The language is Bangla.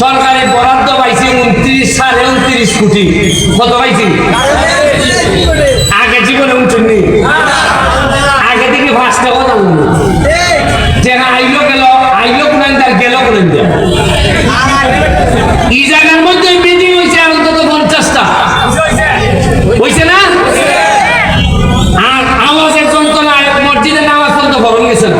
সরকারি বরাদ্দ পাইছি উনত্রিশ সাড়ে উনত্রিশ কোটি। কত পাইছি? আগে জীবনে উঠুননি। আগে থেকে ভাসতে কত উঠল। যে আইলো গেল, আইলো কোন তার গেল কোন এই জায়গার মধ্যে বিল্ডিং হয়েছে অন্তত পঞ্চাশটা। হয়েছে না? আর আওয়াজের যন্ত্রণায় মসজিদের নামাজ পর্যন্ত গেছে না।